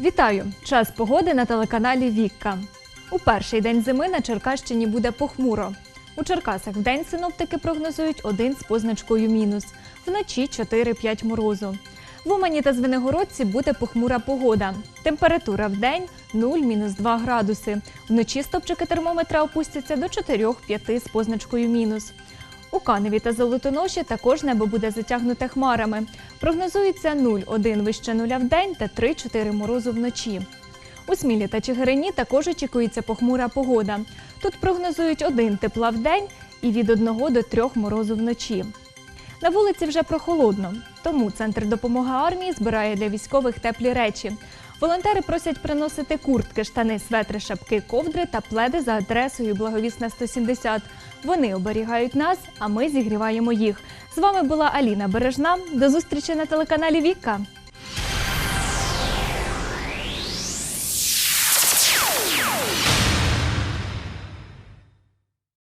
Вітаю! Час погоди на телеканалі Вікка. У перший день зими на Черкащині буде похмуро. У Черкасах вдень синоптики прогнозують один з позначкою мінус, вночі 4-5 морозу. В Умані та Звенигородці буде похмура погода. Температура в день 0-2 градуси. Вночі стопчики термометра опустяться до 4-5 з позначкою мінус. У Каневі та Золотоноші також небо буде затягнуте хмарами. Прогнозується 0,1 вище нуля в день та 3-4 морозу вночі. У Смілі та Чигирині також очікується похмура погода. Тут прогнозують один тепла в день і від 1 до 3 морозу вночі. На вулиці вже прохолодно, тому центр допомоги армії збирає для військових теплі речі. Волонтери просять приносити куртки, штани, светри, шапки, ковдри та пледи за адресою Благовісна 170. Вони оберігають нас, а ми зігріваємо їх. З вами була Аліна Бережна. До зустрічі на телеканалі Віка.